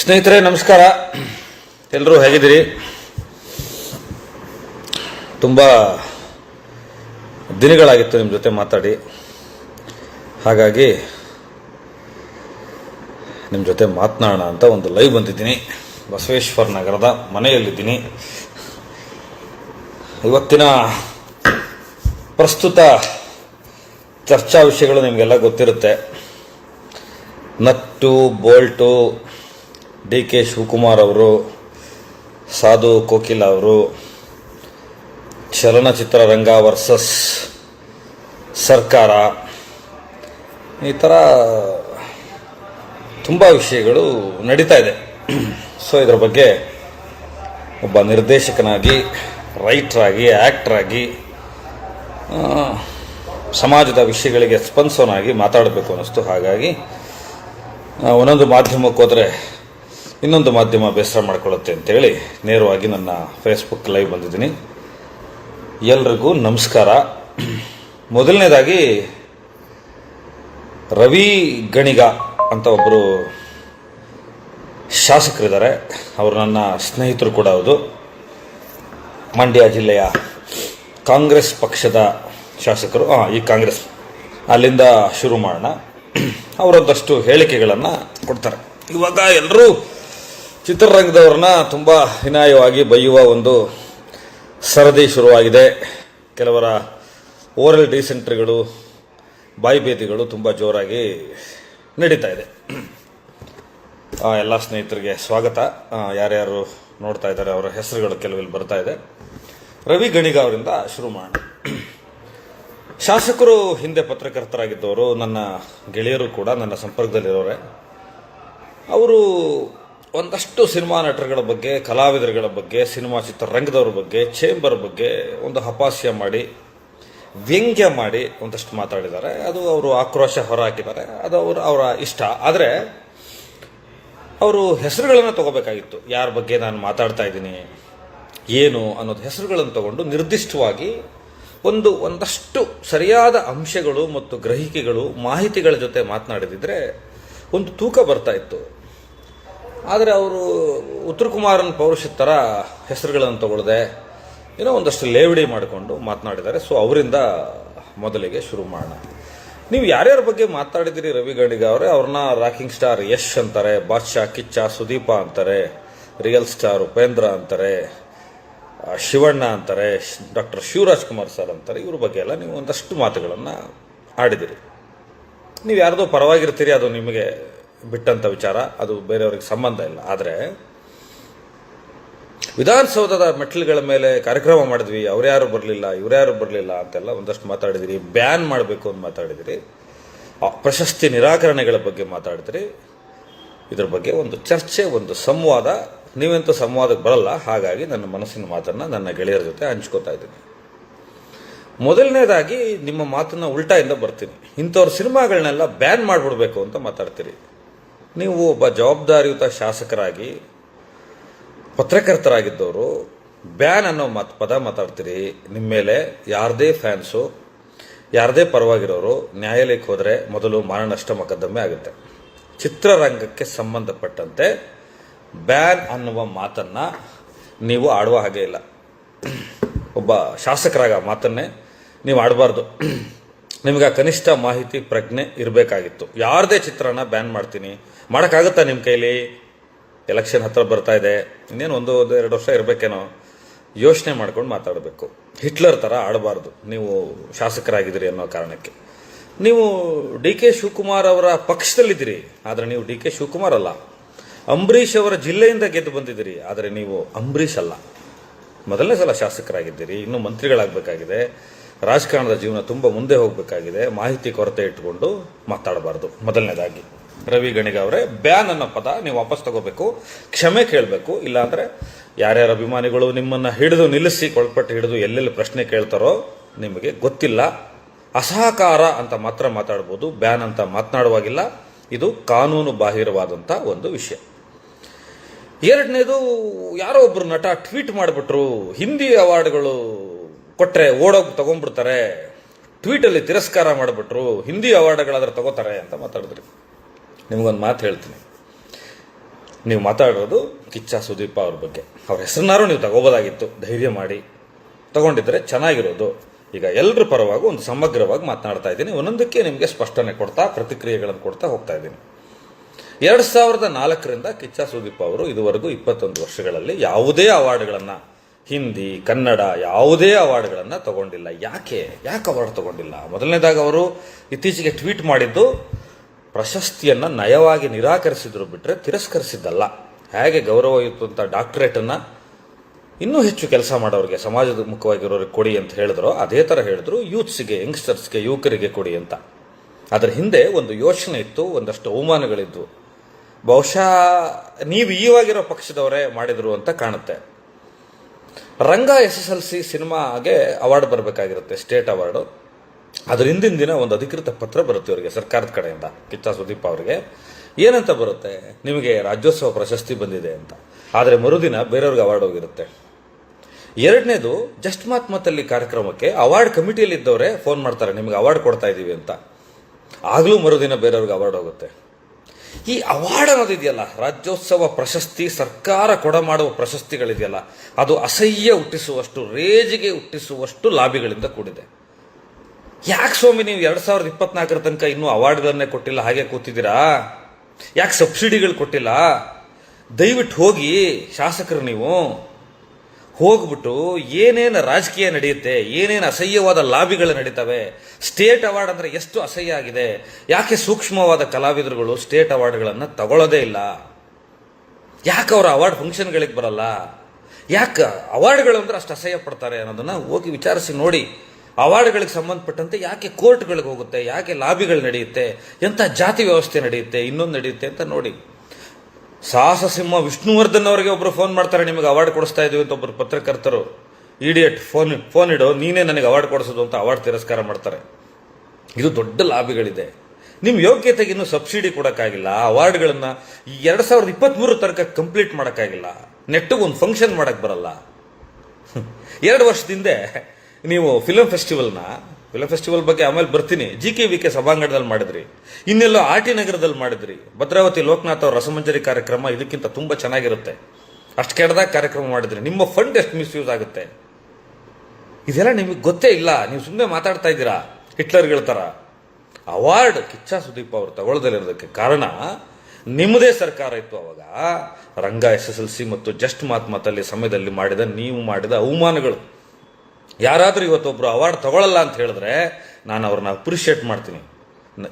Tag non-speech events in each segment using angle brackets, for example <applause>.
ಸ್ನೇಹಿತರೆ, ನಮಸ್ಕಾರ. ಎಲ್ಲರೂ ಹೇಗಿದ್ದೀರಿ? ತುಂಬ ದಿನಗಳಾಗಿತ್ತು ನಿಮ್ಮ ಜೊತೆ ಮಾತಾಡಿ. ಹಾಗಾಗಿ ನಿಮ್ಮ ಜೊತೆ ಮಾತನಾಡೋಣ ಅಂತ ಒಂದು ಲೈವ್ ಬಂದಿದ್ದೀನಿ. ಬಸವೇಶ್ವರ ನಗರದ ಮನೆಯಲ್ಲಿದ್ದೀನಿ. ಇವತ್ತಿನ ಪ್ರಸ್ತುತ ಚರ್ಚಾ ವಿಷಯಗಳು ನಿಮಗೆಲ್ಲ ಗೊತ್ತಿರುತ್ತೆ. Nut, bolt D K Shivakumar ಅವರು, ಸಾಧು ಕೋಕಿಲ ಅವರು ಚಲನಚಿತ್ರರಂಗ ವರ್ಸಸ್ ಸರ್ಕಾರ, ಈ ಥರ ತುಂಬ ವಿಷಯಗಳು ನಡೀತಾ ಇದೆ. ಸೊ ಇದರ ಬಗ್ಗೆ ಒಬ್ಬ ನಿರ್ದೇಶಕನಾಗಿ, ರೈಟ್ರಾಗಿ ಆ್ಯಕ್ಟ್ರಾಗಿ ಸಮಾಜದ ವಿಷಯಗಳಿಗೆ ಸ್ಪಂದಿಸೋನಾಗಿ ಮಾತಾಡಬೇಕು ಅನ್ನಿಸ್ತು. ಹಾಗಾಗಿ ಒಂದೊಂದು ಮಾಧ್ಯಮಕ್ಕೆ ಹೋದರೆ ಇನ್ನೊಂದು ಮಾಧ್ಯಮ ಬೇಸರ ಮಾಡಿಕೊಳ್ಳುತ್ತೆ ಅಂತೇಳಿ ನೇರವಾಗಿ ನನ್ನ ಫೇಸ್ಬುಕ್ ಲೈವ್ ಬಂದಿದ್ದೀನಿ. ಎಲ್ರಿಗೂ ನಮಸ್ಕಾರ. ಮೊದಲನೇದಾಗಿ, ರವಿ ಗಣಿಗ ಅಂತ ಒಬ್ಬರು ಶಾಸಕರಿದ್ದಾರೆ. ಅವರು ನನ್ನ ಸ್ನೇಹಿತರು ಕೂಡ ಹೌದು. ಮಂಡ್ಯ ಜಿಲ್ಲೆಯ ಕಾಂಗ್ರೆಸ್ ಪಕ್ಷದ ಶಾಸಕರು. ಹಾಂ ಈ ಕಾಂಗ್ರೆಸ್ ಅಲ್ಲಿಂದ ಶುರು ಮಾಡೋಣ. ಅವರೊಂದಷ್ಟು ಹೇಳಿಕೆಗಳನ್ನು ಕೊಡ್ತಾರೆ. ಇವಾಗ ಎಲ್ಲರೂ ಚಿತ್ರರಂಗದವ್ರನ್ನ ತುಂಬ ಹಿನಾಯವಾಗಿ ಬೈಯುವ ಒಂದು ಸರದಿ ಶುರುವಾಗಿದೆ. ಕೆಲವರ ಓರಲ್ ಡಿಸೆಂಟ್ರಿಗಳು ಬಾಯಿಬೇದಿಗಳು ತುಂಬ ಜೋರಾಗಿ ನಡೀತಾ ಇದೆ. ಎಲ್ಲ ಸ್ನೇಹಿತರಿಗೆ ಸ್ವಾಗತ. ಯಾರ್ಯಾರು ನೋಡ್ತಾ ಇದ್ದಾರೆ, ಅವರ ಹೆಸರುಗಳು ಕೆಲವಿಲ್ಲಿ ಬರ್ತಾ ಇದೆ. ರವಿ ಗಣಿಗ ಅವರಿಂದ ಶುರು ಮಾಡೋಣ. ಶಾಸಕರು ಹಿಂದೆ ಪತ್ರಕರ್ತರಾಗಿದ್ದವರು, ನನ್ನ ಗೆಳೆಯರು ಕೂಡ ನನ್ನ ಸಂಪರ್ಕದಲ್ಲಿರೋರೆ. ಅವರು ಒಂದಷ್ಟು ಸಿನಿಮಾ ನಟರುಗಳ ಬಗ್ಗೆ, ಕಲಾವಿದರುಗಳ ಬಗ್ಗೆ, ಸಿನಿಮಾ ಚಿತ್ರರಂಗದವ್ರ ಬಗ್ಗೆ ಚೇಂಬರ್ ಬಗ್ಗೆ ಒಂದು ಹಪಾಸ್ಯ ಮಾಡಿ, ವ್ಯಂಗ್ಯ ಮಾಡಿ ಒಂದಷ್ಟು ಮಾತಾಡಿದ್ದಾರೆ. ಅದು ಅವರು ಆಕ್ರೋಶ ಹೊರಹಾಕಿದ್ದಾರೆ. ಅದು ಅವರ ಅವರ ಇಷ್ಟ. ಆದರೆ ಅವರು ಹೆಸರುಗಳನ್ನು ತಗೋಬೇಕಾಗಿತ್ತು. ಯಾರ ಬಗ್ಗೆ ನಾನು ಮಾತಾಡ್ತಾ ಇದ್ದೀನಿ, ಏನು ಅನ್ನೋದು ಹೆಸರುಗಳನ್ನು ತಗೊಂಡು ನಿರ್ದಿಷ್ಟವಾಗಿ ಒಂದು, ಒಂದಷ್ಟು ಸರಿಯಾದ ಅಂಶಗಳು ಮತ್ತು ಗ್ರಹಿಕೆಗಳು, ಮಾಹಿತಿಗಳ ಜೊತೆ ಮಾತನಾಡಿದಿದ್ರೆ ಒಂದು ತೂಕ ಬರ್ತಾ ಇತ್ತು. ಆದರೆ ಅವರು ಉತ್ತರ ಕುಮಾರನ ಪೌರುಷದ ಥರ ಹೆಸರುಗಳನ್ನು ತಗೊಳ್ಳದೆ ಏನೋ ಒಂದಷ್ಟು ಲೇವಡಿ ಮಾಡಿಕೊಂಡು ಮಾತನಾಡಿದ್ದಾರೆ. ಸೊ ಅವರಿಂದ ಮೊದಲಿಗೆ ಶುರು ಮಾಡೋಣ. ನೀವು ಯಾರ್ಯಾರ ಬಗ್ಗೆ ಮಾತಾಡಿದ್ದೀರಿ ರವಿ ಗಣಿಗ ಅವರೇ? ಅವ್ರನ್ನ ರಾಕಿಂಗ್ ಸ್ಟಾರ್ ಯಶ್ ಅಂತಾರೆ, ಬಾದ್ಶಾ, ಕಿಚ್ಚ, ಸುದೀಪ ಅಂತಾರೆ, ರಿಯಲ್ ಸ್ಟಾರ್ ಉಪೇಂದ್ರ ಅಂತಾರೆ ಶಿವಣ್ಣ ಅಂತಾರೆ, ಡಾಕ್ಟರ್ ಶಿವರಾಜ್ ಕುಮಾರ್ ಸರ್ ಅಂತಾರೆ. ಇವ್ರ ಬಗ್ಗೆ ಎಲ್ಲ ನೀವು ಒಂದಷ್ಟು ಮಾತುಗಳನ್ನು ಆಡಿದಿರಿ. ನೀವು ಯಾರ್ದೋ ಪರವಾಗಿರ್ತೀರಿ, ಅದು ನಿಮಗೆ ಬಿಟ್ಟಂತ ವಿಚಾರ, ಅದು ಬೇರೆಯವ್ರಿಗೆ ಸಂಬಂಧ ಇಲ್ಲ. ಆದರೆ, ವಿಧಾನಸೌಧದ ಮೆಟ್ಲುಗಳ ಮೇಲೆ ಕಾರ್ಯಕ್ರಮ ಮಾಡಿದ್ವಿ ಅವ್ರ್ಯಾರು ಬರಲಿಲ್ಲ ಇವ್ರ್ಯಾರು ಬರಲಿಲ್ಲ ಅಂತೆಲ್ಲ ಒಂದಷ್ಟು ಮಾತಾಡಿದಿರಿ. ಬ್ಯಾನ್ ಮಾಡಬೇಕು ಅಂತ ಮಾತಾಡಿದಿರಿ. ಆ ಪ್ರಶಸ್ತಿ ನಿರಾಕರಣೆಗಳ ಬಗ್ಗೆ ಮಾತಾಡಿದಿರಿ. ಇದ್ರ ಬಗ್ಗೆ ಒಂದು ಚರ್ಚೆ, ಒಂದು ಸಂವಾದ. ನೀವೆಂತ ಸಂವಾದಕ್ಕೆ ಬರಲ್ಲ, ಹಾಗಾಗಿ ನನ್ನ ಮನಸ್ಸಿನ ಮಾತನ್ನು ನನ್ನ ಗೆಳೆಯರ ಜೊತೆ ಹಂಚ್ಕೋತಾ ಇದ್ದೀನಿ. ಮೊದಲನೇದಾಗಿ ನಿಮ್ಮ ಮಾತನ್ನು ಉಲ್ಟಾಯಿಂದ ಬರ್ತೀನಿ. ಇಂಥವ್ರ ಸಿನಿಮಾಗಳನ್ನೆಲ್ಲ ಬ್ಯಾನ್ ಮಾಡಿಬಿಡ್ಬೇಕು ಅಂತ ಮಾತಾಡ್ತೀರಿ. ನೀವು ಒಬ್ಬ ಜವಾಬ್ದಾರಿಯುತ ಶಾಸಕರಾಗಿ, ಪತ್ರಕರ್ತರಾಗಿದ್ದವರು, ಬ್ಯಾನ್ ಅನ್ನೋ ಮತ್, ಪದ ಮಾತಾಡ್ತೀರಿ ನಿಮ್ಮ ಮೇಲೆ ಯಾರದೇ ಫ್ಯಾನ್ಸು, ಯಾರದೇ ಪರವಾಗಿರೋರು, ನ್ಯಾಯಾಲಯಕ್ಕೆ ಹೋದರೆ ಮೊದಲು ಮಾನನಷ್ಟ ಮೊಕದ್ದಮೆ ಆಗುತ್ತೆ. ಚಿತ್ರರಂಗಕ್ಕೆ ಸಂಬಂಧಪಟ್ಟಂತೆ ಬ್ಯಾನ್ ಅನ್ನುವ ಮಾತನ್ನು ನೀವು ಆಡುವ ಹಾಗೆ ಇಲ್ಲ. ಒಬ್ಬ ಶಾಸಕರಾಗ ಮಾತನ್ನೇ ನೀವು ಆಡಬಾರ್ದು. ನಿಮ್ಗೆ ಆ ಕನಿಷ್ಠ ಮಾಹಿತಿ ಪ್ರಜ್ಞೆ ಇರಬೇಕಾಗಿತ್ತು. ಯಾರದೇ ಚಿತ್ರನ ಬ್ಯಾನ್ ಮಾಡ್ತೀನಿ. ಮಾಡೋಕ್ಕಾಗುತ್ತಾ ನಿಮ್ಮ ಕೈಲಿ? ಎಲೆಕ್ಷನ್ ಹತ್ರ ಬರ್ತಾ ಇದೆ. ಇನ್ನೇನು ಒಂದು ಒಂದು ಎರಡು ವರ್ಷ ಇರಬೇಕೇನೋ? ಯೋಚನೆ ಮಾಡ್ಕೊಂಡು ಮಾತಾಡಬೇಕು. ಹಿಟ್ಲರ್ ಥರ ಆಡಬಾರ್ದು. ನೀವು ಶಾಸಕರಾಗಿದ್ದೀರಿ ಅನ್ನೋ ಕಾರಣಕ್ಕೆ. ನೀವು ಡಿ ಕೆ ಶಿವಕುಮಾರ್ ಅವರ ಪಕ್ಷದಲ್ಲಿದ್ದೀರಿ. ಆದರೆ ನೀವು ಡಿ ಕೆ ಶಿವಕುಮಾರ್ ಅಲ್ಲ. ಅಂಬರೀಷ್ ಅವರ ಜಿಲ್ಲೆಯಿಂದ ಗೆದ್ದು ಬಂದಿದ್ದೀರಿ. ಆದರೆ ನೀವು ಅಂಬರೀಷ್ ಅಲ್ಲ. ಮೊದಲನೇ ಸಲ ಶಾಸಕರಾಗಿದ್ದೀರಿ. ಇನ್ನು ಮಂತ್ರಿಗಳಾಗಬೇಕಾಗಿದೆ. ರಾಜಕಾರಣದ ಜೀವನ ತುಂಬ ಮುಂದೆ ಹೋಗಬೇಕಾಗಿದೆ. ಮಾಹಿತಿ ಕೊರತೆ ಇಟ್ಟುಕೊಂಡು ಮಾತಾಡಬಾರ್ದು. ಮೊದಲನೇದಾಗಿ, ರವಿ ಗಣಿಗ ಅವರೇ, ಬ್ಯಾನ್ ಅನ್ನೋ ಪದ ನೀವು ವಾಪಸ್ ತಗೋಬೇಕು. ಕ್ಷಮೆ ಕೇಳಬೇಕು. ಇಲ್ಲಾಂದ್ರೆ ಯಾರ್ಯಾರ ಅಭಿಮಾನಿಗಳು ನಿಮ್ಮನ್ನ ಹಿಡಿದು ನಿಲ್ಲಿಸಿ, ಕೊಳ್ಪಟ್ಟು ಹಿಡಿದು ಎಲ್ಲೆಲ್ಲಿ ಪ್ರಶ್ನೆ ಕೇಳ್ತಾರೋ ನಿಮಗೆ ಗೊತ್ತಿಲ್ಲ. ಅಸಹಕಾರ ಅಂತ ಮಾತ್ರ ಮಾತಾಡ್ಬೋದು. ಬ್ಯಾನ್ ಅಂತ ಮಾತನಾಡುವಾಗಿಲ್ಲ. ಇದು ಕಾನೂನು ಬಾಹಿರವಾದಂಥ ಒಂದು ವಿಷಯ. ಎರಡನೇದು, ಯಾರೋ ಒಬ್ಬರು ನಟ ಟ್ವೀಟ್ ಮಾಡಿಬಿಟ್ರು. ಹಿಂದಿ ಅವಾರ್ಡ್ಗಳು ಕೊಟ್ರೆ ಓಡೋಗಿ ತಗೊಂಡ್ಬಿಡ್ತಾರೆ. ಟ್ವೀಟಲ್ಲಿ ತಿರಸ್ಕಾರ ಮಾಡಿಬಿಟ್ರು, ಹಿಂದಿ ಅವಾರ್ಡ್ಗಳಾದ್ರೆ ತಗೋತಾರೆ ಅಂತ ಮಾತಾಡಿದ್ರಿ. ನಿಮಗೊಂದು ಮಾತು ಹೇಳ್ತೀನಿ. ನೀವು ಮಾತಾಡೋದು ಕಿಚ್ಚ ಸುದೀಪ ಅವ್ರ ಬಗ್ಗೆ. ಅವ್ರ ಹೆಸರನ್ನಾರು ನೀವು ತಗೋಬೋದಾಗಿತ್ತು. ಧೈರ್ಯ ಮಾಡಿ. ತಗೊಂಡಿದ್ರೆ ಚೆನ್ನಾಗಿರೋದು. ಈಗ ಎಲ್ಲರ ಪರವಾಗಿ ಒಂದು ಸಮಗ್ರವಾಗಿ ಮಾತನಾಡ್ತಾ ಇದ್ದೀನಿ. ಒಂದೊಂದಕ್ಕೆ ನಿಮಗೆ ಸ್ಪಷ್ಟನೆ ಕೊಡ್ತಾ, ಪ್ರತಿಕ್ರಿಯೆಗಳನ್ನು ಕೊಡ್ತಾ ಹೋಗ್ತಾ ಇದ್ದೀನಿ. ಎರಡು ಸಾವಿರದ ನಾಲ್ಕರಿಂದ ಕಿಚ್ಚ ಸುದೀಪ್ ಅವರು ಇದುವರೆಗೂ ಇಪ್ಪತ್ತೊಂದು ವರ್ಷಗಳಲ್ಲಿ ಯಾವುದೇ ಅವಾರ್ಡ್ಗಳನ್ನು ಹಿಂದಿ, ಕನ್ನಡ ಯಾವುದೇ ಅವಾರ್ಡ್ಗಳನ್ನು ತಗೊಂಡಿಲ್ಲ. ಯಾಕೆ? ಯಾಕೆ ಅವಾರ್ಡ್ ತಗೊಂಡಿಲ್ಲ? ಮೊದಲನೇದಾಗಿ ಅವರು ಇತ್ತೀಚೆಗೆ ಟ್ವೀಟ್ ಮಾಡಿದ್ದು, ಪ್ರಶಸ್ತಿಯನ್ನು ನಯವಾಗಿ ನಿರಾಕರಿಸಿದ್ರು ಬಿಟ್ಟರೆ ತಿರಸ್ಕರಿಸಿದ್ದಲ್ಲ. ಹೇಗೆ ಗೌರವಯುತಂಥ ಡಾಕ್ಟ್ರೇಟನ್ನು ಇನ್ನೂ ಹೆಚ್ಚು ಕೆಲಸ ಮಾಡೋರಿಗೆ, ಸಮಾಜದ ಮುಖವಾಗಿರೋರಿಗೆ ಕೊಡಿ ಅಂತ ಹೇಳಿದ್ರು, ಅದೇ ಥರ ಹೇಳಿದ್ರು, ಯೂತ್ಸ್ಗೆ, ಯಂಗ್ಸ್ಟರ್ಸ್ಗೆ, ಯುವಕರಿಗೆ ಕೊಡಿ ಅಂತ. ಅದರ ಹಿಂದೆ ಒಂದು ಯೋಚನೆ ಇತ್ತು, ಒಂದಷ್ಟು ಅವಮಾನಗಳಿದ್ವು. ಬಹುಶಃ, ನೀವು ಈವಾಗಿರೋ ಪಕ್ಷದವರೇ ಮಾಡಿದ್ರು ಅಂತ ಕಾಣುತ್ತೆ. Ranga S S L C ಸಿನಿಮಾಗೆ ಅವಾರ್ಡ್ ಬರಬೇಕಾಗಿರುತ್ತೆ, ಸ್ಟೇಟ್ ಅವಾರ್ಡು. ಅದ್ರ ಹಿಂದಿನ ದಿನ ಒಂದು ಅಧಿಕೃತ ಪತ್ರ ಬರುತ್ತೆ ಅವರಿಗೆ ಸರ್ಕಾರದ ಕಡೆಯಿಂದ, ಕಿಚ್ಚ ಸುದೀಪ್ ಅವರಿಗೆ. ಏನಂತ ಬರುತ್ತೆ? ನಿಮಗೆ ರಾಜ್ಯೋತ್ಸವ ಪ್ರಶಸ್ತಿ ಬಂದಿದೆ ಅಂತ. ಆದರೆ ಮರುದಿನ ಬೇರೆಯವ್ರಿಗೆ ಅವಾರ್ಡ್ ಹೋಗಿರುತ್ತೆ. ಎರಡನೇದು, ಜಸ್ಟ್ ಮಾತ್ ಮತ್ತಲ್ಲಿ ಕಾರ್ಯಕ್ರಮಕ್ಕೆ ಅವಾರ್ಡ್ ಕಮಿಟಿಯಲ್ಲಿ ಇದ್ದವರೇ ಫೋನ್ ಮಾಡ್ತಾರೆ, ನಿಮಗೆ ಅವಾರ್ಡ್ ಕೊಡ್ತಾ ಇದ್ದೀವಿ ಅಂತ. ಆಗಲೂ ಮರುದಿನ ಬೇರೆಯವ್ರಿಗೆ ಅವಾರ್ಡ್ ಹೋಗುತ್ತೆ. ಈ ಅವಾರ್ಡ್ ಅನ್ನೋದಿದೆಯಲ್ಲ ರಾಜ್ಯೋತ್ಸವ ಪ್ರಶಸ್ತಿ, ಸರ್ಕಾರ ಕೊಡ ಮಾಡುವ ಪ್ರಶಸ್ತಿಗಳಿದೆಯಲ್ಲ, ಅದು ಅಸಹ್ಯ ಹುಟ್ಟಿಸುವಷ್ಟು, ರೇಜಿಗೆ ಹುಟ್ಟಿಸುವಷ್ಟು ಲಾಭಿಗಳಿಂದ ಕೂಡಿದೆ. ಯಾಕೆ ಸ್ವಾಮಿ ನೀವು ಎರಡು ಸಾವಿರದ ಇಪ್ಪತ್ನಾಲ್ಕರ ತನಕ ಇನ್ನೂ ಅವಾರ್ಡ್ಗಳನ್ನೇ ಕೊಟ್ಟಿಲ್ಲ, ಹಾಗೆ ಕೂತಿದ್ದೀರಾ? ಯಾಕೆ ಸಬ್ಸಿಡಿಗಳು ಕೊಟ್ಟಿಲ್ಲ? ದಯವಿಟ್ಟು ಹೋಗಿ, ಶಾಸಕರು ನೀವು. ಹೋಗ್ಬಿಟ್ಟು ಏನೇನು ರಾಜಕೀಯ ನಡೆಯುತ್ತೆ, ಏನೇನು ಅಸಹ್ಯವಾದ ಲಾಬಿಗಳು ನಡೀತವೆ, ಸ್ಟೇಟ್ ಅವಾರ್ಡ್ ಅಂದರೆ ಎಷ್ಟು ಅಸಹ್ಯ ಆಗಿದೆ, ಯಾಕೆ ಸೂಕ್ಷ್ಮವಾದ ಕಲಾವಿದರುಗಳು ಸ್ಟೇಟ್ ಅವಾರ್ಡ್ಗಳನ್ನು ತಗೊಳ್ಳೋದೇ ಇಲ್ಲ? ಯಾಕೆ ಅವರ ಅವಾರ್ಡ್ ಫಂಕ್ಷನ್ಗಳಿಗೆ ಬರಲ್ಲ? ಯಾಕೆ ಅವಾರ್ಡ್ಗಳು ಅಂದ್ರೆ ಅಷ್ಟು ಅಸಹ್ಯ ಪಡ್ತಾರೆ ಅನ್ನೋದನ್ನು ಹೋಗಿ ವಿಚಾರಿಸಿ ನೋಡಿ. ಅವಾರ್ಡ್ಗಳಿಗೆ ಸಂಬಂಧಪಟ್ಟಂತೆ ಯಾಕೆ ಕೋರ್ಟ್ಗಳಿಗೆ ಹೋಗುತ್ತೆ, ಯಾಕೆ ಲಾಬಿಗಳು ನಡೆಯುತ್ತೆ, ಎಂಥ ಜಾತಿ ವ್ಯವಸ್ಥೆ ನಡೆಯುತ್ತೆ, ಇನ್ನೊಂದು ನಡೆಯುತ್ತೆ ಅಂತ ನೋಡಿ. ಸಾಹಸ ಸಿಂಹ ವಿಷ್ಣುವರ್ಧನ್ ಅವರಿಗೆ ಒಬ್ರು ಫೋನ್ ಮಾಡ್ತಾರೆ, ನಿಮಗೆ ಅವಾರ್ಡ್ ಕೊಡಿಸ್ತಾ ಇದೀವಿ ಅಂತ ಒಬ್ಬರು ಪತ್ರಕರ್ತರು ಇಡಿಯಟ್ ಫೋನ್ ಫೋನ್ ಇಡು, ನೀನೇ ನನಗೆ ಅವಾರ್ಡ್ ಕೊಡಿಸೋದು ಅಂತ ಅವಾರ್ಡ್ ತಿರಸ್ಕಾರ ಮಾಡ್ತಾರೆ. ಇದು ದೊಡ್ಡ ಲಾಭಿಗಳಿದೆ ನಿಮ್ಮ ಯೋಗ್ಯತೆಗೆ ಇನ್ನೂ ಸಬ್ಸಿಡಿ ಕೊಡೋಕ್ಕಾಗಿಲ್ಲ. ಅವಾರ್ಡ್ಗಳನ್ನು ಈ ಎರಡು ಸಾವಿರದ ಇಪ್ಪತ್ತ್ಮೂರು ತನಕ ಕಂಪ್ಲೀಟ್ ಮಾಡೋಕ್ಕಾಗಿಲ್ಲ. ನೆಟ್ಟಿಗೆ ಒಂದು ಫಂಕ್ಷನ್ ಮಾಡಕ್ ಬರಲ್ಲ. <laughs> ಎರಡು ವರ್ಷದಿಂದ ನೀವು ಫಿಲಂ ಫೆಸ್ಟಿವಲ್ನ ಫಿಲಂ ಫೆಸ್ಟಿವಲ್ ಬಗ್ಗೆ ಆಮೇಲೆ ಬರ್ತೀನಿ. ಜಿ ಕೆ ವಿ ಕೆ ಸಭಾಂಗಣದಲ್ಲಿ ಮಾಡಿದ್ರಿ. ಇನ್ನೆಲ್ಲೋ ಆರ್ ಟಿ ನಗರದಲ್ಲಿ ಮಾಡಿದ್ರಿ. ಭದ್ರಾವತಿ ಲೋಕನಾಥ್ ಅವರ ರಸಮಂಜರಿ ಕಾರ್ಯಕ್ರಮ ಇದಕ್ಕಿಂತ ತುಂಬ ಚೆನ್ನಾಗಿರುತ್ತೆ. ಅಷ್ಟು ಕೆಡದಾಗ ಕಾರ್ಯಕ್ರಮ ಮಾಡಿದ್ರಿ. ನಿಮ್ಮ ಫಂಡ್ ಎಷ್ಟು ಮಿಸ್ಯೂಸ್ ಆಗುತ್ತೆ? ಇದೆಲ್ಲ ನಿಮಗೆ ಗೊತ್ತೇ ಇಲ್ಲ. ನೀವು ಸುಮ್ಮನೆ ಮಾತಾಡ್ತಾ ಇದ್ದೀರಾ? ಹಿಟ್ಲರ್ಗಳ ಥರ ಅವಾರ್ಡ್ ಕಿಚ್ಚ ಸುದೀಪ್ ಅವರು ತಗೊಳ್ಳದಲ್ಲಿರೋದಕ್ಕೆ ಕಾರಣ ನಿಮ್ಮದೇ ಸರ್ಕಾರ ಇತ್ತು ಅವಾಗ. Ranga, S S L C ಮತ್ತು ಜಸ್ಟ್ ಮಾತ್ ಮಾತಲ್ಲಿ ಸಮಯದಲ್ಲಿ ಮಾಡಿದ, ನೀವು ಮಾಡಿದ ಅವಮಾನಗಳು. ಯಾರಾದರೂ ಇವತ್ತೊಬ್ಬರು ಅವಾರ್ಡ್ ತಗೊಳ್ಳಲ್ಲ ಅಂತ ಹೇಳಿದ್ರೆ ನಾನು ಅವ್ರನ್ನ ಅಪ್ರಿಷಿಯೇಟ್ ಮಾಡ್ತೀನಿ.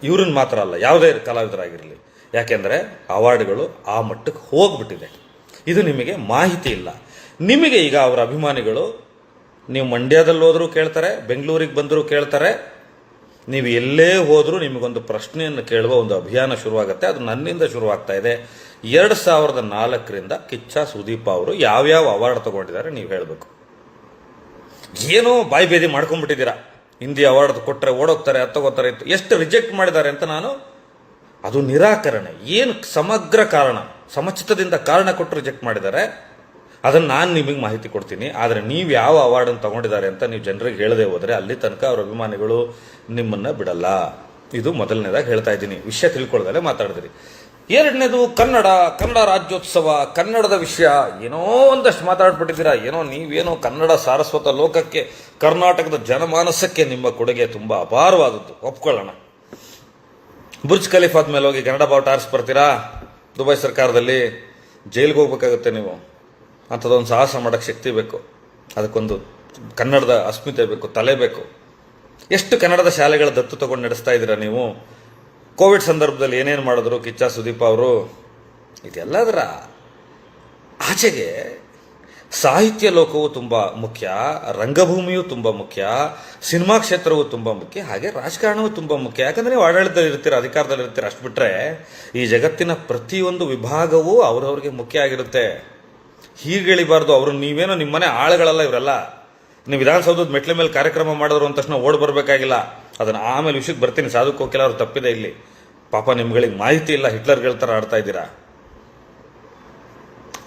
ಇವ್ರನ್ನ ಮಾತ್ರ ಅಲ್ಲ, ಯಾವುದೇ ಕಲಾವಿದರಾಗಿರಲಿ. ಯಾಕೆಂದರೆ ಅವಾರ್ಡ್ಗಳು ಆ ಮಟ್ಟಕ್ಕೆ ಹೋಗ್ಬಿಟ್ಟಿದೆ. ಇದು ನಿಮಗೆ ಮಾಹಿತಿ ಇಲ್ಲ. ನಿಮಗೆ ಈಗ ಅವರ ಅಭಿಮಾನಿಗಳು ನೀವು ಮಂಡ್ಯದಲ್ಲಿ ಹೋದರೂ ಕೇಳ್ತಾರೆ, ಬೆಂಗಳೂರಿಗೆ ಬಂದರೂ ಕೇಳ್ತಾರೆ. ನೀವು ಎಲ್ಲೇ ಹೋದರೂ ನಿಮಗೊಂದು ಪ್ರಶ್ನೆಯನ್ನು ಕೇಳುವ ಒಂದು ಅಭಿಯಾನ ಶುರುವಾಗುತ್ತೆ. ಅದು ನನ್ನಿಂದ ಶುರುವಾಗ್ತಾ ಇದೆ. ಎರಡು ಸಾವಿರದ ನಾಲ್ಕರಿಂದ ಕಿಚ್ಚ ಸುದೀಪ್ ಅವರು ಯಾವ್ಯಾವ ಅವಾರ್ಡ್ ತಗೊಂಡಿದ್ದಾರೆ ನೀವು ಹೇಳಬೇಕು. ಏನೋ ಬಾಯಿ ಬೇದಿ ಮಾಡ್ಕೊಂಡ್ಬಿಟ್ಟಿದ್ದೀರಾ? ಹಿಂದಿ ಅವಾರ್ಡ್ ಕೊಟ್ಟರೆ ಓಡೋಗ್ತಾರೆ, ಹತ್ತೋಗೋತಾರೆ ತಗೋತಾರೆ ಎಷ್ಟು ರಿಜೆಕ್ಟ್ ಮಾಡಿದ್ದಾರೆ ಅಂತ ನಾನು ಅದು ನಿರಾಕರಣೆ. ಏನು ಸಮಗ್ರ ಕಾರಣ ಸಮಚಿತದಿಂದ ಕಾರಣ ಕೊಟ್ಟು ರಿಜೆಕ್ಟ್ ಮಾಡಿದ್ದಾರೆ, ಅದನ್ನು ನಾನು ನಿಮಗೆ ಮಾಹಿತಿ ಕೊಡ್ತೀನಿ. ಆದರೆ ನೀವು ಯಾವ ಅವಾರ್ಡನ್ನು ತಗೊಂಡಿದ್ದಾರೆ ಅಂತ ನೀವು ಜನರಿಗೆ ಹೇಳದೆ ಹೋದರೆ ಅಲ್ಲಿ ತನಕ ಅವ್ರ ಅಭಿಮಾನಿಗಳು ನಿಮ್ಮನ್ನು ಬಿಡಲ್ಲ. ಇದು ಮೊದಲನೇದಾಗಿ ಹೇಳ್ತಾ ಇದ್ದೀನಿ. ವಿಷಯ ತಿಳ್ಕೊಳ್ದಲ್ಲೇ ಮಾತಾಡಿದ್ರಿ ಎರಡನೇದು ಕನ್ನಡ ಕನ್ನಡ ರಾಜ್ಯೋತ್ಸವ, ಕನ್ನಡದ ವಿಷಯ. ಏನೋ ಒಂದಷ್ಟು ಮಾತಾಡ್ಬಿಟ್ಟಿದ್ದೀರಾ? ಏನೋ ನೀವೇನೋ ಕನ್ನಡ ಸಾರಸ್ವತ ಲೋಕಕ್ಕೆ, ಕರ್ನಾಟಕದ ಜನಮಾನಸಕ್ಕೆ ನಿಮ್ಮ ಕೊಡುಗೆ ತುಂಬ ಅಪಾರವಾದದ್ದು. ಒಪ್ಕೊಳ್ಳೋಣ. ಬುರ್ಜ್ ಖಲೀಫಾದ ಮೇಲೆ ಹೋಗಿ ಕನ್ನಡ ಬಾವುಟ ಆರಿಸ್ಬರ್ತೀರಾ ದುಬೈ ಸರ್ಕಾರದಲ್ಲಿ ಜೈಲಿಗೆ ಹೋಗ್ಬೇಕಾಗುತ್ತೆ ನೀವು. ಅಂಥದ್ದೊಂದು ಸಾಹಸ ಮಾಡೋಕ್ಕೆ ಶಕ್ತಿ ಬೇಕು. ಅದಕ್ಕೊಂದು ಕನ್ನಡದ ಅಸ್ಮಿತೆ ಬೇಕು, ತಲೆ ಬೇಕು. ಎಷ್ಟು ಕನ್ನಡದ ಶಾಲೆಗಳ ದತ್ತು ತಗೊಂಡು ನಡೆಸ್ತಾ ಇದ್ದೀರಾ ನೀವು? ಕೋವಿಡ್ ಸಂದರ್ಭದಲ್ಲಿ ಏನೇನು ಮಾಡಿದ್ರು? ಕಿಚ್ಚ, ಸುದೀಪ್ ಅವರು, ಇದೆಲ್ಲದರ? ಆಚೆಗೆ ಸಾಹಿತ್ಯ ಲೋಕವು ತುಂಬ ಮುಖ್ಯ, ರಂಗಭೂಮಿಯೂ ತುಂಬ ಮುಖ್ಯ, ಸಿನಿಮಾ ಕ್ಷೇತ್ರವು ತುಂಬ ಮುಖ್ಯ, ಹಾಗೆ ರಾಜಕಾರಣವೂ ತುಂಬ ಮುಖ್ಯ. ಯಾಕಂದರೆ ನೀವು ಆಡಳಿತದಲ್ಲಿ ಇರ್ತೀರ, ಅಧಿಕಾರದಲ್ಲಿ ಇರ್ತೀರ ಅಷ್ಟು ಬಿಟ್ಟರೆ ಈ ಜಗತ್ತಿನ ಪ್ರತಿಯೊಂದು ವಿಭಾಗವೂ ಅವ್ರವ್ರಿಗೆ ಮುಖ್ಯ ಆಗಿರುತ್ತೆ. ಹೀಗೆಳಿಬಾರ್ದು ಅವರು ನೀವೇನೋ ನಿಮ್ಮನೆ ಆಳುಗಳಲ್ಲ ಇವರೆಲ್ಲ. ನೀವು ವಿಧಾನಸೌಧದ ಮೆಟ್ಲ ಮೇಲೆ ಕಾರ್ಯಕ್ರಮ ಮಾಡಿದ್ರು ಅಂತ ತಕ್ಷಣ ಓಡ್ ಬರಬೇಕಾಗಿಲ್ಲ. ಅದನ್ನು ಆಮೇಲೆ ವಿಷಯಕ್ಕೆ ಬರ್ತೀನಿ ಸಾಧು ಕೋಕಿಲ ಅವ್ರು ತಪ್ಪಿದೆ ಇಲ್ಲಿ. ಪಾಪ ನಿಮ್ಗಳಿಗೆ ಮಾಹಿತಿ ಇಲ್ಲ, ಹಿಟ್ಲರ್ಗಳ ಥರ ಆಡ್ತಾ ಇದ್ದೀರಾ?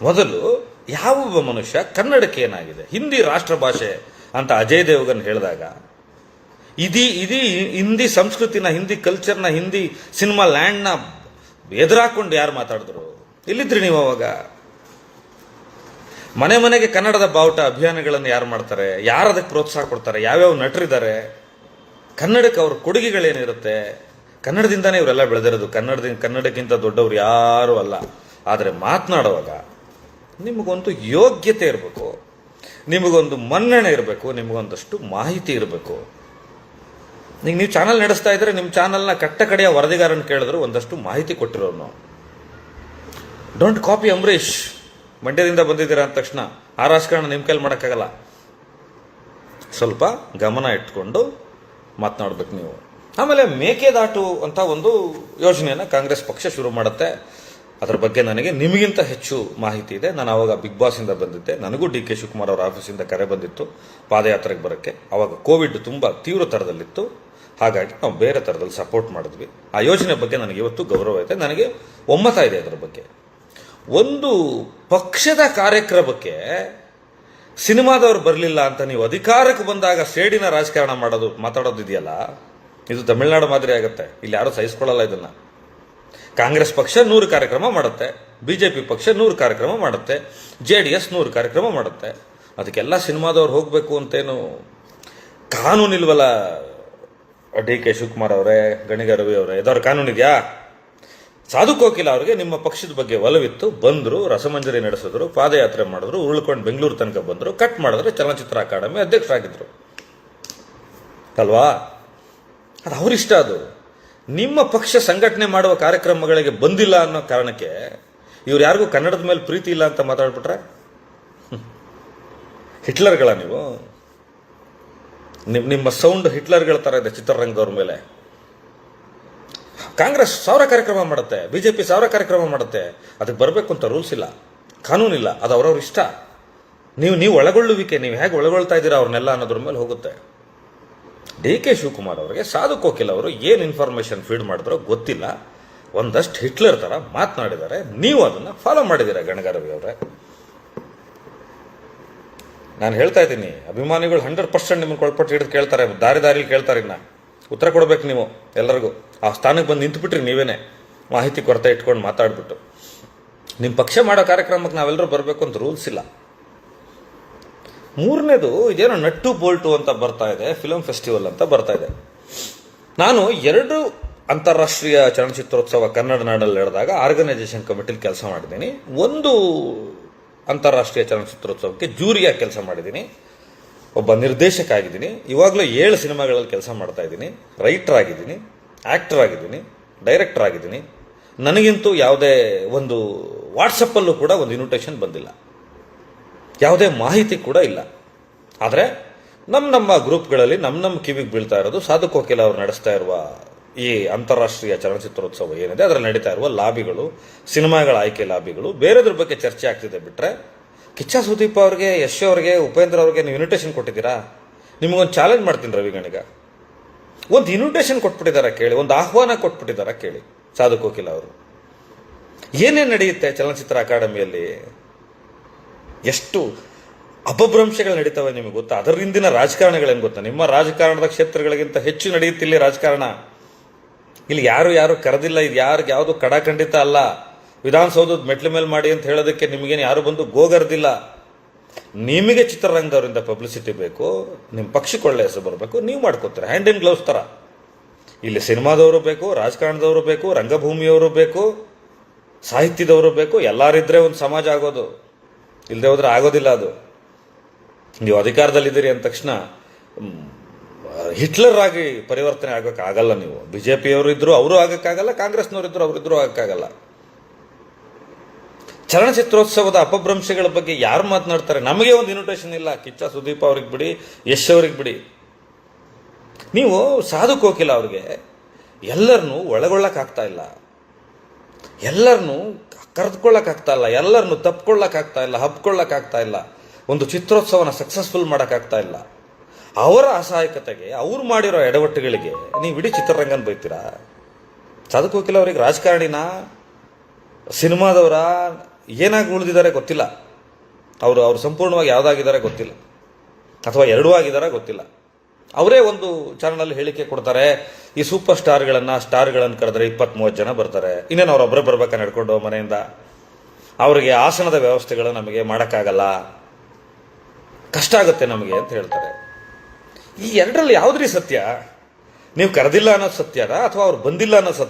ಮೊದಲು ಯಾವೊಬ್ಬ ಮನುಷ್ಯ ಕನ್ನಡಕ್ಕೆ ಏನಾಗಿದೆ? ಹಿಂದಿ ರಾಷ್ಟ್ರ ಭಾಷೆ ಅಂತ ಅಜಯ್ ದೇವಗನ್ ಹೇಳಿದಾಗ ಇದೀ ಇದೀ ಹಿಂದಿ ಸಂಸ್ಕೃತಿನ, ಹಿಂದಿ ಕಲ್ಚರ್ನ ಹಿಂದಿ ಸಿನಿಮಾ ಲ್ಯಾಂಡ್ನ ಎದುರಾಕೊಂಡು ಯಾರು ಮಾತಾಡಿದ್ರು? ಇಲ್ಲಿದ್ರಿ ನೀವು ಅವಾಗ? ಮನೆ ಮನೆಗೆ ಕನ್ನಡದ ಬಾವುಟ ಅಭಿಯಾನಗಳನ್ನು ಯಾರು ಮಾಡ್ತಾರೆ? ಯಾರು ಅದಕ್ಕೆ ಪ್ರೋತ್ಸಾಹ ಕೊಡ್ತಾರೆ? ಯಾವ್ಯಾವ ನಟರಿದ್ದಾರೆ? ಕನ್ನಡಕ್ಕೆ ಅವ್ರ ಕೊಡುಗೆಗಳೇನಿರುತ್ತೆ? ಕನ್ನಡದಿಂದಾನೇ ಇವರೆಲ್ಲ ಬೆಳೆದಿರೋದು. ಕನ್ನಡದಿಂದ, ಕನ್ನಡಕ್ಕಿಂತ ದೊಡ್ಡವ್ರು ಯಾರೂ ಅಲ್ಲ. ಆದರೆ ಮಾತನಾಡುವಾಗ ನಿಮಗೊಂದು ಯೋಗ್ಯತೆ ಇರಬೇಕು, ನಿಮಗೊಂದು ಮನ್ನಣೆ ಇರಬೇಕು, ನಿಮಗೊಂದಷ್ಟು ಮಾಹಿತಿ ಇರಬೇಕು. ಈಗ ನೀವು ಚಾನಲ್ ನಡೆಸ್ತಾ ಇದ್ರೆ ನಿಮ್ಮ ಚಾನಲ್ನ ಕಟ್ಟ ಕಡೆಯ ವರದಿಗಾರನ ಕೇಳಿದ್ರು ಒಂದಷ್ಟು ಮಾಹಿತಿ ಕೊಟ್ಟಿರೋನು ಡೋಂಟ್ ಕಾಪಿ ಅಂಬರೀಷ್ ಮಂಡ್ಯದಿಂದ ಬಂದಿದ್ದೀರಾ ಅಂದ ತಕ್ಷಣ ಆ ರಾಜಕಾರಣ ನಿಮ್ಮ ಕೈಲಿ ಮಾಡೋಕ್ಕಾಗಲ್ಲ. ಸ್ವಲ್ಪ ಗಮನ ಇಟ್ಕೊಂಡು ಮಾತನಾಡ್ಬೇಕು ನೀವು. ಆಮೇಲೆ ಮೇಕೆದಾಟು ಅಂತ ಒಂದು ಯೋಜನೆಯನ್ನು ಕಾಂಗ್ರೆಸ್ ಪಕ್ಷ ಶುರು ಮಾಡುತ್ತೆ. ಅದರ ಬಗ್ಗೆ ನನಗೆ ನಿಮಗಿಂತ ಹೆಚ್ಚು ಮಾಹಿತಿ ಇದೆ. ನಾನು ಆವಾಗ ಬಿಗ್ ಬಾಸಿಂದ ಬಂದಿದ್ದೆ. ನನಗೂ ಡಿ ಕೆ ಶಿವಕುಮಾರ್ ಅವರ ಆಫೀಸಿಂದ ಕರೆ ಬಂದಿತ್ತು, ಪಾದಯಾತ್ರೆಗೆ ಬರೋಕ್ಕೆ. ಆವಾಗ ಕೋವಿಡ್ ತುಂಬ ತೀವ್ರ ಥರದಲ್ಲಿತ್ತು ಹಾಗಾಗಿ ನಾವು ಬೇರೆ ಥರದಲ್ಲಿ ಸಪೋರ್ಟ್ ಮಾಡಿದ್ವಿ. ಆ ಯೋಜನೆ ಬಗ್ಗೆ ನನಗೆ ಇವತ್ತು ಗೌರವ ಇದೆ. ನನಗೆ ಒಮ್ಮತ ಇದೆ ಅದರ ಬಗ್ಗೆ. ಒಂದು ಪಕ್ಷದ ಕಾರ್ಯಕ್ರಮಕ್ಕೆ ಸಿನಿಮಾದವ್ರು ಬರಲಿಲ್ಲ ಅಂತ ನೀವು ಅಧಿಕಾರಕ್ಕೆ ಬಂದಾಗ ಸೇಡಿನ ರಾಜಕಾರಣ ಮಾಡೋದು, ಮಾತಾಡೋದು ಇದೆಯಲ್ಲ? ಇದು ತಮಿಳುನಾಡು ಮಾದರಿ ಆಗುತ್ತೆ. ಇಲ್ಲಿ ಯಾರು ಸಹಿಸ್ಕೊಳ್ಳಲ್ಲ ಇದನ್ನ. ಕಾಂಗ್ರೆಸ್ ಪಕ್ಷ ನೂರು ಕಾರ್ಯಕ್ರಮ ಮಾಡುತ್ತೆ. ಬಿಜೆಪಿ ಪಕ್ಷ ನೂರು ಕಾರ್ಯಕ್ರಮ ಮಾಡುತ್ತೆ. ಜೆ ಡಿ ಎಸ್ ನೂರು ಕಾರ್ಯಕ್ರಮ ಮಾಡುತ್ತೆ. ಅದಕ್ಕೆಲ್ಲ ಸಿನಿಮಾದವ್ರು ಹೋಗಬೇಕು ಅಂತೇನು ಕಾನೂನಿಲ್ವಲ್ಲ ಡಿ ಕೆ ಶಿವಕುಮಾರ್ ಅವರೇ, ಗಣಿಗ ರವಿ ಅವರೇ ಇದವ್ರ ಕಾನೂನು ಇದೆಯಾ? ಸಾಧು ಕೋಕಿಲ ಅವರಿಗೆ ನಿಮ್ಮ ಪಕ್ಷದ ಬಗ್ಗೆ ಒಲವಿತ್ತು. ಬಂದರು, ರಸಮಂಜರಿ ನಡೆಸಿದ್ರು, ಪಾದಯಾತ್ರೆ ಮಾಡಿದ್ರು, ಉರುಳ್ಕೊಂಡು ಬೆಂಗಳೂರು ತನಕ ಬಂದರು, ಕಟ್ ಮಾಡಿದ್ರೆ, ಚಲನಚಿತ್ರ ಅಕಾಡೆಮಿ ಅಧ್ಯಕ್ಷರಾಗಿದ್ರು. ಅಲ್ವಾ? ಅದು ಅವರಿಷ್ಟ ಅದು. ನಿಮ್ಮ ಪಕ್ಷ ಸಂಘಟನೆ ಮಾಡುವ ಕಾರ್ಯಕ್ರಮಗಳಿಗೆ ಬಂದಿಲ್ಲ ಅನ್ನೋ ಕಾರಣಕ್ಕೆ ಇವ್ರು ಯಾರಿಗೂ ಕನ್ನಡದ ಮೇಲೆ ಪ್ರೀತಿ ಇಲ್ಲ ಅಂತ ಮಾತಾಡ್ಬಿಟ್ರೆ. ಹಿಟ್ಲರ್ಗಳ ನೀವು? ನಿಮ್ ನಿಮ್ಮ ಸೌಂಡ್ ಹಿಟ್ಲರ್ಗಳ ಥರ ಇದೆ ಚಿತ್ರರಂಗದವ್ರ ಮೇಲೆ. ಕಾಂಗ್ರೆಸ್ ಸಾವಿರ ಕಾರ್ಯಕ್ರಮ ಮಾಡುತ್ತೆ, ಬಿಜೆಪಿ ಸಾವಿರ ಕಾರ್ಯಕ್ರಮ ಮಾಡುತ್ತೆ, ಅದಕ್ಕೆ ಬರಬೇಕು ಅಂತ ರೂಲ್ಸ್ ಇಲ್ಲ ಕಾನೂನಿಲ್ಲ ಅದು ಅವ್ರವ್ರ ಇಷ್ಟ. ನೀವು ನೀವು ಒಳಗೊಳ್ಳುವಿಕೆ, ನೀವು ಹೇಗೆ ಒಳಗೊಳ್ತಾ ಇದ್ದೀರಾ ಅವ್ರನ್ನೆಲ್ಲ ಅನ್ನೋದ್ರ ಮೇಲೆ ಹೋಗುತ್ತೆ. ಡಿ ಕೆ ಶಿವಕುಮಾರ್ ಅವರಿಗೆ, ಸಾಧು ಕೋಕಿಲ್ ಅವರು ಏನು ಇನ್ಫಾರ್ಮೇಷನ್ ಫೀಡ್ ಮಾಡಿದ್ರೋ ಗೊತ್ತಿಲ್ಲ. ಒಂದಷ್ಟು ಹಿಟ್ಲರ್ ಥರ ಮಾತನಾಡಿದ್ದಾರೆ. ನೀವು ಅದನ್ನು ಫಾಲೋ ಮಾಡಿದ್ದೀರಾ ಗಣಗಾರವಿ ಅವರೇ? ನಾನು ಹೇಳ್ತಾ ಇದ್ದೀನಿ, ಅಭಿಮಾನಿಗಳು ಹಂಡ್ರೆಡ್ ಪರ್ಸೆಂಟ್ ನಿಮ್ಮನ್ನು ಕೊಳ್ಪಟ್ಟು ಹಿಡಿದು ಕೇಳ್ತಾರೆ, ದಾರಿ ದಾರಿಲಿ ಕೇಳ್ತಾರೆ ಇನ್ನ. ಉತ್ತರ ಕೊಡಬೇಕು ನೀವು ಎಲ್ಲರಿಗೂ ಆ ಸ್ಥಾನಕ್ಕೆ ಬಂದು ನಿಂತುಬಿಟ್ರಿ ನೀವೇನೆ. ಮಾಹಿತಿ ಕೊರತೆ ಇಟ್ಕೊಂಡು ಮಾತಾಡ್ಬಿಟ್ಟು. ನಿಮ್ಮ ಪಕ್ಷ ಮಾಡೋ ಕಾರ್ಯಕ್ರಮಕ್ಕೆ ನಾವೆಲ್ಲರೂ ಬರಬೇಕು ಅಂತ ರೂಲ್ಸ್ ಇಲ್ಲ. ಮೂರನೇದು ಇದೇನೋ ನಟ್ಟು ಬೋಲ್ಟು ಅಂತ ಬರ್ತಾ ಇದೆ ಫಿಲಂ ಫೆಸ್ಟಿವಲ್ ಅಂತ ಬರ್ತಾ ಇದೆ. ನಾನು ಎರಡು ಅಂತಾರಾಷ್ಟ್ರೀಯ ಚಲನಚಿತ್ರೋತ್ಸವ ಕನ್ನಡ ನಾಡಲ್ಲಿ ನಡೆದಾಗ ಆರ್ಗನೈಸೇಷನ್ ಕಮಿಟಿಲಿ ಕೆಲಸ ಮಾಡಿದ್ದೀನಿ. ಒಂದು ಅಂತಾರಾಷ್ಟ್ರೀಯ ಚಲನಚಿತ್ರೋತ್ಸವಕ್ಕೆ ಜೂರಿಯಾಗಿ ಕೆಲಸ ಮಾಡಿದ್ದೀನಿ. ಒಬ್ಬ ನಿರ್ದೇಶಕ ಆಗಿದ್ದೀನಿ. ಇವಾಗಲೂ ಏಳು ಸಿನಿಮಾಗಳಲ್ಲಿ ಕೆಲಸ ಮಾಡ್ತಾ ಇದ್ದೀನಿ. ರೈಟರ್ ಆಗಿದ್ದೀನಿ ಆ್ಯಕ್ಟರ್ ಆಗಿದ್ದೀನಿ ಡೈರೆಕ್ಟರ್ ಆಗಿದ್ದೀನಿ. ನನಗಿಂತೂ ಯಾವುದೇ ಒಂದು ವಾಟ್ಸಪ್ಪಲ್ಲೂ ಕೂಡ ಒಂದು ಇನ್ವಿಟೇಷನ್ ಬಂದಿಲ್ಲ. ಯಾವುದೇ ಮಾಹಿತಿ ಕೂಡ ಇಲ್ಲ. ಆದರೆ ನಮ್ಮ ನಮ್ಮ ಗ್ರೂಪ್ಗಳಲ್ಲಿ ನಮ್ಮ ನಮ್ಮ ಕಿವಿಗೆ ಬೀಳ್ತಾ ಇರೋದು ಸಾಧು ಕೋಕಿಲ ಅವರು ನಡೆಸ್ತಾ ಇರುವ ಈ ಅಂತಾರಾಷ್ಟ್ರೀಯ ಚಲನಚಿತ್ರೋತ್ಸವ ಏನಿದೆ, ಅದರಲ್ಲಿ ನಡೀತಾ ಇರುವ ಲಾಬಿಗಳು, ಸಿನಿಮಾಗಳ ಆಯ್ಕೆ ಲಾಬಿಗಳು, ಬೇರೆದ್ರ ಬಗ್ಗೆ ಚರ್ಚೆ ಆಗ್ತಿದೆ ಬಿಟ್ಟರೆ ಕಿಚ್ಚ ಸುದೀಪ್ ಅವ್ರಿಗೆ, ಯಶ್ ಅವ್ರಿಗೆ, ಉಪೇಂದ್ರ ಅವ್ರಿಗೆ ನೀವು ಇನ್ವಿಟೇಷನ್ ಕೊಟ್ಟಿದ್ದೀರಾ? ನಿಮಗೊಂದು ಚಾಲೆಂಜ್ ಮಾಡ್ತೀನಿ ರವಿಗಣಿಗ ಒಂದು ಇನ್ವಿಟೇಷನ್ ಕೊಟ್ಬಿಟ್ಟಿದ್ದಾರೆ ಕೇಳಿ, ಒಂದು ಆಹ್ವಾನ ಕೊಟ್ಬಿಟ್ಟಿದ್ದಾರೆ ಕೇಳಿ, ಸಾಧು ಕೋಕಿಲ ಅವರು. ಏನೇನು ನಡೆಯುತ್ತೆ ಚಲನಚಿತ್ರ ಅಕಾಡೆಮಿಯಲ್ಲಿ? ಎಷ್ಟು ಅಪಭ್ರಂಶಗಳು ನಡೀತವೆ ನಿಮಗೆ ಗೊತ್ತಾ? ಅದರಿಂದಿನ ರಾಜಕಾರಣಗಳೇನು ಗೊತ್ತಾ? ನಿಮ್ಮ ರಾಜಕಾರಣದ ಕ್ಷೇತ್ರಗಳಿಗಿಂತ ಹೆಚ್ಚು ನಡೆಯುತ್ತಿಲ್ಲ ರಾಜಕಾರಣ. ಇಲ್ಲಿ ಯಾರು ಯಾರು ಕರೆದಿಲ್ಲ, ಇದು ಯಾರಿಗೆ ಯಾವುದು ಕಡಾಖಂಡಿತ ಅಲ್ಲ. ವಿಧಾನಸೌಧದ ಮೆಟ್ಲು ಮೇಲೆ ಮಾಡಿ ಅಂತ ಹೇಳೋದಕ್ಕೆ ನಿಮಗೇನು ಯಾರು ಬಂದು ಗೋಗರ್ದಿಲ್ಲ? ನಿಮಗೆ ಚಿತ್ರರಂಗದವರಿಂದ ಪಬ್ಲಿಸಿಟಿ ಬೇಕು ನಿಮ್ಮ ಪಕ್ಷಕ್ಕೆ ಒಳ್ಳೆ ಹೆಸರು ಬರಬೇಕು, ನೀವು ಮಾಡ್ಕೋತೀರ. ಹ್ಯಾಂಡ್ ಇನ್ ಗ್ಲೌಸ್ ಥರ ಇಲ್ಲಿ ಸಿನಿಮಾದವರು ಬೇಕು, ರಾಜಕಾರಣದವರು ಬೇಕು, ರಂಗಭೂಮಿಯವರು ಬೇಕು, ಸಾಹಿತ್ಯದವರು ಬೇಕು, ಎಲ್ಲರಿದ್ರೆ ಒಂದು ಸಮಾಜ ಆಗೋದು. ಇಲ್ಲದೆ ಹೋದ್ರೆ ಆಗೋದಿಲ್ಲ ಅದು. ನೀವು ಅಧಿಕಾರದಲ್ಲಿದ್ದೀರಿ ಅಂದ ತಕ್ಷಣ ಹಿಟ್ಲರ್ ಆಗಿ ಪರಿವರ್ತನೆ ಆಗೋಕ್ಕಾಗಲ್ಲ ನೀವು. ಬಿ ಜೆ ಪಿಯವರು ಇದ್ರು ಅವರು ಆಗೋಕ್ಕಾಗಲ್ಲ, ಕಾಂಗ್ರೆಸ್ನವರು ಇದ್ರು ಅವರಿದ್ರು ಆಗೋಕ್ಕಾಗಲ್ಲ. ಚಲನಚಿತ್ರೋತ್ಸವದ ಅಪಭ್ರಂಶಗಳ ಬಗ್ಗೆ ಯಾರು ಮಾತನಾಡ್ತಾರೆ? ನಮಗೆ ಒಂದು ಇನ್ವಿಟೇಷನ್ ಇಲ್ಲ. ಕಿಚ್ಚ ಸುದೀಪ್ ಅವ್ರಿಗೆ ಬಿಡಿ, ಯಶ್ ಅವ್ರಿಗೆ ಬಿಡಿ. ನೀವು ಸಾಧು ಕೋಕಿಲ ಅವ್ರಿಗೆ ಎಲ್ಲರನ್ನೂ ಒಳಗೊಳ್ಳಕ್ಕಾಗ್ತಾ ಇಲ್ಲ. ಎಲ್ಲರನ್ನೂ ಕರೆದುಕೊಳ್ಳೋಕ್ಕಾಗ್ತಾ ಇಲ್ಲ, ಎಲ್ಲರನ್ನೂ ತಪ್ಪಿಕೊಳ್ಳೋಕ್ಕಾಗ್ತಾ ಇಲ್ಲ, ಹಬ್ಕೊಳ್ಳೋಕ್ಕಾಗ್ತಾ ಇಲ್ಲ. ಒಂದು ಚಿತ್ರೋತ್ಸವನ ಸಕ್ಸಸ್ಫುಲ್ ಮಾಡೋಕ್ಕಾಗ್ತಾ ಇಲ್ಲ. ಅವರ ಅಸಹಾಯಕತೆಗೆ, ಅವ್ರು ಮಾಡಿರೋ ಎಡವಟ್ಟುಗಳಿಗೆ ನೀವು ಇಡೀ ಚಿತ್ರರಂಗನ ಬೈತೀರಾ? ಸಾಧು ವಕೀಲ ಅವ್ರಿಗೆ ರಾಜಕಾರಣಿನ, ಸಿನಿಮಾದವರ ಏನಾಗಿ ಉಳಿದಿದ್ದಾರೆ ಗೊತ್ತಿಲ್ಲ. ಅವರು ಅವರು ಸಂಪೂರ್ಣವಾಗಿ ಯಾವುದಾಗಿದ್ದಾರೆ ಗೊತ್ತಿಲ್ಲ. ಅಥವಾ ಎರಡೂ ಆಗಿದ್ದಾರೆ ಗೊತ್ತಿಲ್ಲ. ಅವರೇ ಒಂದು ಚಾನಲಲ್ಲಿ ಹೇಳಿಕೆ ಕೊಡ್ತಾರೆ, ಈ ಸೂಪರ್ ಸ್ಟಾರ್ಗಳನ್ನು ಸ್ಟಾರ್ಗಳನ್ನು ಕರೆದ್ರೆ ಇಪ್ಪತ್ತ್ ಮೂವತ್ತು ಜನ ಬರ್ತಾರೆ. ಇನ್ನೇನು ಅವ್ರೊಬ್ಬರೇ ಬರ್ಬೇಕಾ ನಡ್ಕೊಂಡು ಮನೆಯಿಂದ? ಅವರಿಗೆ ಆಸನದ ವ್ಯವಸ್ಥೆಗಳು ನಮಗೆ ಮಾಡೋಕ್ಕಾಗಲ್ಲ. ಕಷ್ಟ ಆಗುತ್ತೆ ನಮಗೆ ಅಂತ ಹೇಳ್ತಾರೆ. ಈ ಎರಡರಲ್ಲಿ ಯಾವುದ್ರಿ ಸತ್ಯ? ನೀವು ಕರೆದಿಲ್ಲ ಅನ್ನೋದು ಸತ್ಯನಾ ಅಥವಾ ಅವ್ರು ಬಂದಿಲ್ಲ ಅನ್ನೋ ಸತ್ಯ?